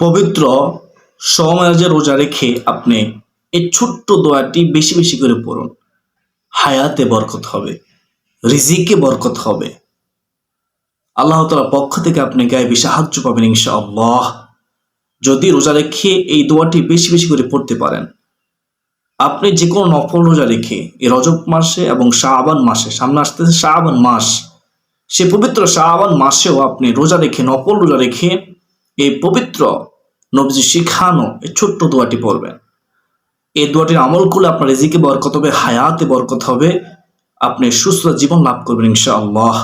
পবিত্র সমাজে রোজা রেখে আপনি এই ছোট্ট দোয়াটি বেশি বেশি করে পড়ুন। হায়াতে বরকত হবে, রিজিকে বরকত হবে। আল্লাহ তালার পক্ষ থেকে আপনি গায়ে সাহায্য পাবেন ইনশাআল্লাহ। যদি রোজা রেখে এই দোয়াটি বেশি বেশি করে পড়তে পারেন, আপনি যে কোনো নফল রোজা রেখে এই রজব মাসে এবং শাহবান মাসে, সামনে আসতেছে শাহবান মাস, সে পবিত্র শাহবান মাসেও আপনি রোজা রেখে, নফল রোজা রেখে এই পবিত্র নবজি শিখানো এই ছোট্ট দোয়াটি পড়বেন। এই দোয়াটির আমল করলে আপনার রেজিকে বরকত হবে, হায়াতে বরকত হবে। আপনি সুস্থ জীবন লাভ করবেন ইনশাআল্লাহ।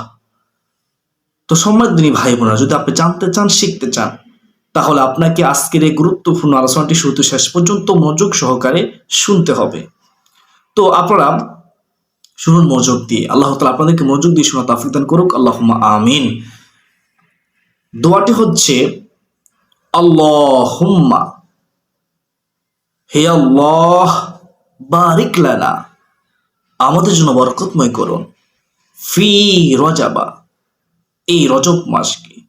তো সম্রাট দিনী ভাই বোনেরা যদি আপনি জানতে চান, শিখতে চান, তাহলে আপনাকে আজকের এই গুরুত্বপূর্ণ আলোচনাটি শুরুতে শেষ পর্যন্ত মনোযোগ সহকারে শুনতে হবে। তো আপনারা শুনুন মনোযোগ দিয়ে। আল্লাহ তালা আপনাদেরকে মনোযোগ দিয়ে শোনা তাফিক দান করুক। আল্লাহ আমিন। দোয়াটি হচ্ছে হে আল্লাহ, বারিক লানা। আমাদের জন্য বরকতময় করুন। ফি রজাবা, এই রজব মাসকে।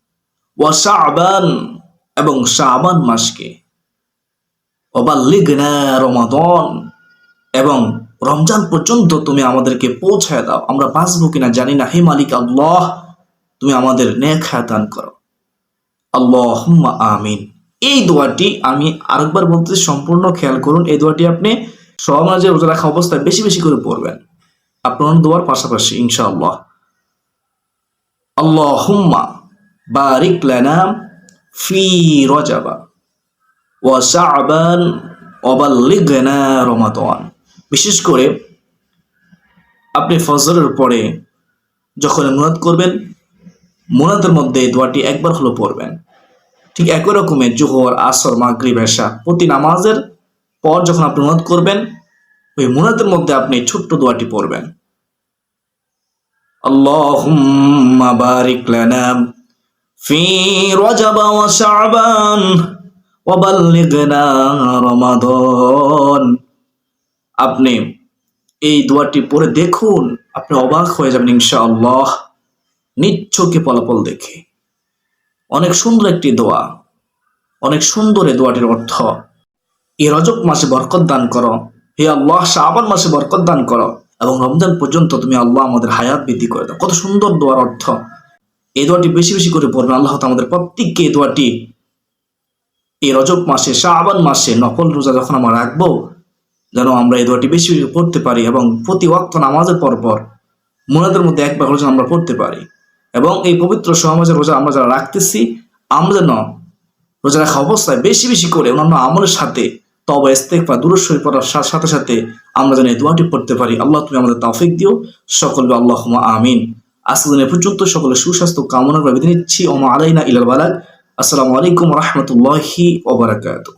ওয়া শাবান এবং শাবান মাসকে। ওবাল্লিগনা রমাদন। এবং রমজান পর্যন্ত তুমি আমাদেরকে পৌঁছায় দাও। আমরা বাঁচবো কিনা জানি না। হে মালিক আল্লাহ, তুমি আমাদের নেক দান করো। আল্লাহ আমিন। এই দোয়াটি আমি আরেকবার বলতে সম্পূর্ণ খেয়াল করুন, এই দোয়াটি আপনি সমাজে রোজা রাখা অবস্থায় বেশি বেশি করে পড়বেন। আপনার দোয়ার পাশাপাশি ইনশাআল্লাহ। আল্লাহুম্মা বারিক লানা ফি রজাবা ওয়া শাবান ওয়াবাল্লিগনা রমাদান। বিশেষ করে আপনি ফজরের পরে যখন অনুরোধ করবেন মুনাদের মধ্যে দোয়াটি একবার হলো পড়বেন। ঠিক একই রকমের জোহর, আসর, মাগরিব, এশা প্রতি নামাজের পর যখন আপনি মুনাদ করবেন, ওই মুনাদের মধ্যে আপনি ছোট্ট দোয়াটি পড়বেন। লানা ফি রজব ওয়া শাবান ওয়া বাল্লিগনা রমাদান। আপনি এই দোয়াটি পড়ে দেখুন, আপনি অবাক হয়ে যাবেন ইনশাআল্লাহ। নিচ্ছকে ফলাফল দেখে। অনেক সুন্দর একটি দোয়া, অনেক সুন্দর এই দোয়াটির অর্থ এই রজব মাসে বরকত দান করো, হে আল্লাহ শাবান মাসে বরকত দান করো, এবং রমজান পর্যন্ত তুমি আল্লাহ আমাদের হায়াত বৃদ্ধি করে দাও। কত সুন্দর দোয়ার অর্থ। এই দোয়াটি বেশি বেশি করে পড়বেন। আল্লাহ আমাদের প্রত্যেককে এই দোয়াটি এই রজব মাসে, শাবান মাসে নকল রোজা যখন আমরা রাখব, যেন আমরা এই দোয়াটি বেশি বেশি পড়তে পারি এবং প্রতি ওয়াক্ত নামাজের পর পর মোনাদের মধ্যে একবার রোজা আমরা পড়তে পারি। এবং এই পবিত্র সমাজের রোজা আমরা যারা রাখতেছি, আমরা যেন রোজা রাখা অবস্থায় বেশি বেশি করে অন্যান্য আমলের সাথে তবে ইস্তেকফা দূরস্বরী পড়ার সাথে সাথে আমরা যেন এই দোয়াটি পড়তে পারি। আল্লাহ তুমি আমাদের তাফিক দিও। সকলকে আল্লাহ আমিন। আজকে দিনে পর্যন্ত সকলে সুস্বাস্থ্য কামনা করে বিধি নিচ্ছি। ওমা আলাইনা ইলাল বালাক আসসালামু আলাইকুম রহমতুল্লাহি ওবরাকাতুহ